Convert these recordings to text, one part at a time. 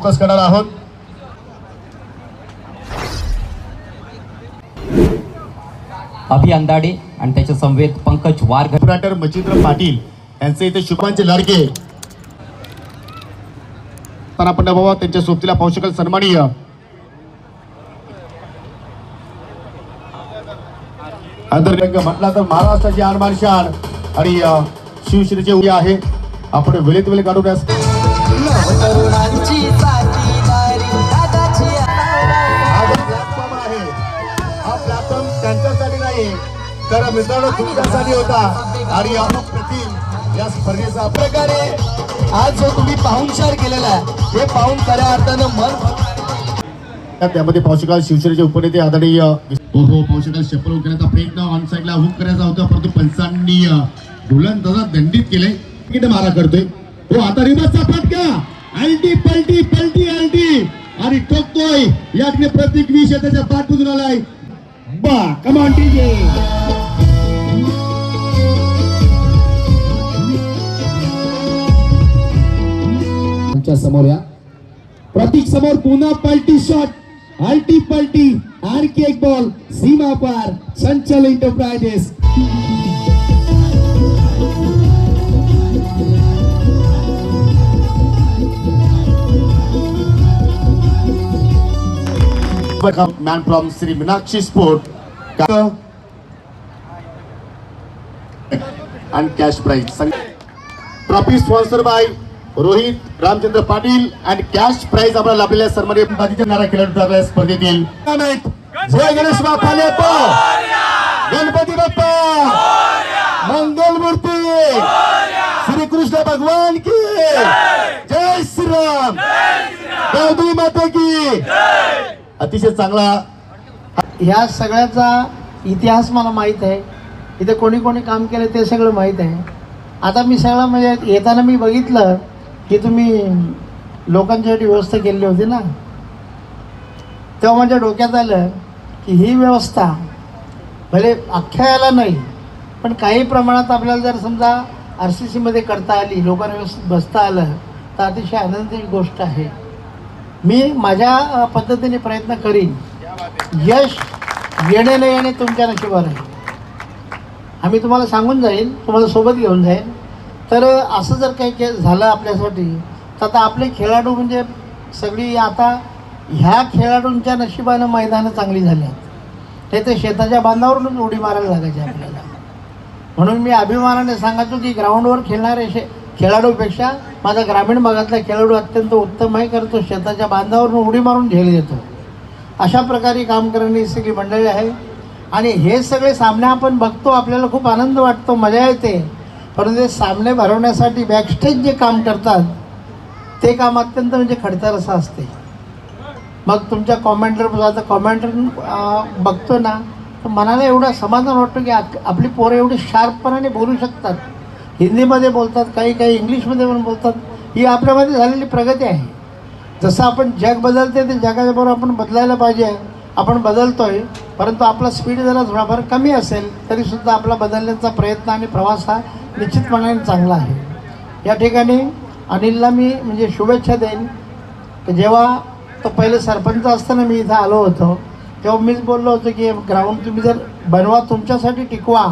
Focus करणार आहोत. अभि अंदाडे आणि त्याचे संवेद पंकज वारघर ऑपरेटर मच्छिंद्र पाटील यांचे इथे शुभांचे लाडके. आपण बाबा त्यांच्या सोबतीला पाहू शकाल सन्माननीय. आंतररंग म्हटला तर महाराष्ट्राची आणि अ, शिवसेनेचे उद्या आहे. आपण वेळेत वेळ काढून यास- तरुणांची साथीदारी दादाची हा जो प्लॅटफॉर्म आहे हा प्लॅटफॉर्म त्यांच्यासाठी नाही तर मित्रांनो तुमच्यासाठी होता. आणि अप्रतिम या स्पर्धेचा प्रकारे आज जो तुम्ही पाहुणचार केलेला आहे हे पाहून खऱ्या अर्थानं मन त्यामध्ये शिवसेनेचे उपनेते आदरणीय हो हो शपल करण्याचा प्रयत्न ऑन साईडला हुक करायचा होता परंतु पंचांनी गोलंदाजा दंडित केले तिकीट मारा करतोय. हो आता रिमसचा फटका. अल्टी पलटी पलटी अल्टी आणि टोकतोय. याकडे प्रत्येक विषय त्याच्या पाठवून आलाय. बा कमान टीजे समोर या. प्रतीक समोर पुन्हा पलटी शॉट अल्टी पलटी. आणखी एक बॉल सीमा पार. Sanchal enterprises man from Shri Meenakshi sport आणि cash prize trophy sponsor by Rohit Ramchandra Patil आणि कॅश प्राइज आपल्याला लाभलेल्या म्हणजे सन्मान्य बाकीच्या नारा खेळाडू ठरल्या स्पर्धेतील. जय गणेश बाप्पा लेपो. गणपती बाप्पा. मंगल मूर्ती. श्री कृष्ण भगवान की. जय श्रीराम. गौतमी माता की. अतिशय चांगला ह्या सगळ्याचा इतिहास मला माहीत आहे. इथे कोणी कोणी काम केलं ते सगळं माहीत आहे. आता मी सगळं म्हणजे येताना मी बघितलं की तुम्ही लोकांच्यासाठी व्यवस्था केलेली होती ना. तेव्हा माझ्या डोक्यात आलं की ही व्यवस्था भले अख्ख्या नाही पण काही प्रमाणात आपल्याला जर समजा आर सी सीमध्ये करता आली लोकांना व्यवस्थित बसता आलं तर अतिशय आनंदाची गोष्ट आहे. मी माझ्या पद्धतीने प्रयत्न करीन. यश येणे न येणे तुमच्या नशिबावर आहे. आम्ही तुम्हाला सांगून जाईल तुम्हाला सोबत घेऊन जाईल तर असं जर काही के झालं आपल्यासाठी तर आता आपले खेळाडू म्हणजे सगळी आता ह्या खेळाडूंच्या नशिबानं मैदानं चांगली झाली आहेत ते ते शेताच्या बांधावरूनच उडी मारायला लागायची आपल्याला. म्हणून मी अभिमानाने सांगायचो की ग्राउंडवर खेळणारे शे खेळाडूपेक्षा माझा ग्रामीण भागातला खेळाडू अत्यंत उत्तम आहे कारण तो शेताच्या बांधावरून उडी मारून झेल घेतो. अशा प्रकारे काम करणारी सगळी मंडळी आहे. आणि हे सगळे सामने आपण बघतो आपल्याला खूप आनंद वाटतो मजा येते. परंतु ते सामने भरवण्यासाठी बॅकस्टेज जे काम करतात ते काम अत्यंत म्हणजे खडतर असं असते. मग तुमच्या कॉमेंटर आता कॉमेंटर बघतो ना तर मनाला एवढं समाधान वाटतो की आपली पोरं एवढी शार्पपणाने बोलू शकतात. हिंदीमध्ये बोलतात काही काही इंग्लिशमध्ये पण बोलतात. ही आपल्यामध्ये झालेली प्रगती आहे. जसं आपण जग बदलते ते जगाच्या बरोबर आपण बदलायला पाहिजे. आपण बदलतो आहे परंतु आपला स्पीड जरा थोडाफार कमी असेल तरीसुद्धा आपला बदलण्याचा प्रयत्न आणि प्रवास हा निश्चितपणाने चांगला आहे. या ठिकाणी अनिलला मी म्हणजे शुभेच्छा देईन. की जेव्हा तो पहिले सरपंच असताना मी इथं आलो होतो तेव्हा मीच बोललो होतो की ग्राउंड तुम्ही जर बनवा तुमच्यासाठी टिकवा.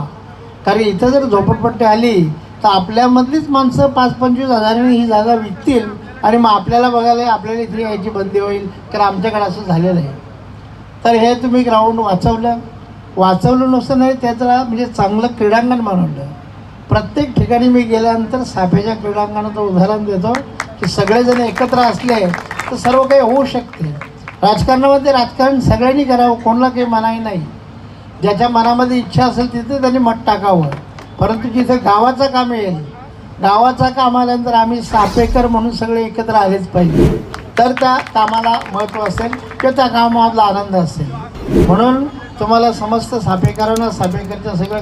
कारण इथं जर झोपडपट्टी आली तर आपल्यामधलीच माणसं पाच पंचवीस हजारांनी ही जागा विकतील आणि मग आपल्याला बघायला आपल्याला इथे यायची बंदी होईल. कारण आमच्याकडे असं झालेलं आहे. तर हे तुम्ही ग्राउंड वाचवलं. वाचवलं नसतं नाही त्याचा म्हणजे चांगलं क्रीडांगण बनवलं. प्रत्येक ठिकाणी मी गेल्यानंतर साफेच्या क्रीडांगणाचं उदाहरण देतो की सगळेजण एकत्र असले तर सर्व काही होऊ शकते. राजकारणामध्ये राजकारण सगळ्यांनी करावं कोणाला काही मनाही नाही. ज्याच्या मनामध्ये इच्छा असेल तिथे त्यांनी मत टाकावं. परंतु जिथं गावाचं काम येईल गावाचा काम आल्यानंतर आम्ही सापेकर म्हणून सगळे एकत्र आलेच पाहिजे तर त्या कामाला महत्त्व असेल किंवा त्या कामामधला आनंद असेल. म्हणून तुम्हाला समस्त सापेकरांना सापेकरच्या सगळ्या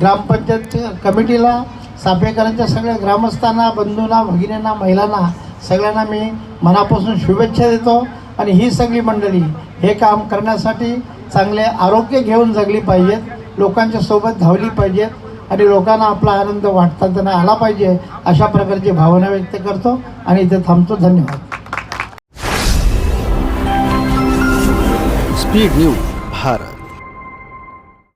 ग्रामपंचायत कमिटीला सापेकरांच्या सगळ्या ग्रामस्थांना बंधूंना भगिनींना महिलांना सगळ्यांना मी मनापासून शुभेच्छा देतो. आणि ही सगळी मंडळी हे काम करण्यासाठी चांगले आरोग्य घेऊन जगली पाहिजेत लोकांच्या सोबत धावली पाहिजेत. आणि लोकांना आपला आनंद वाटताना आला पाहिजे अशा प्रकारची भावना व्यक्त करतो आणि इथे थांबतो. धन्यवाद. Speed news Bharat.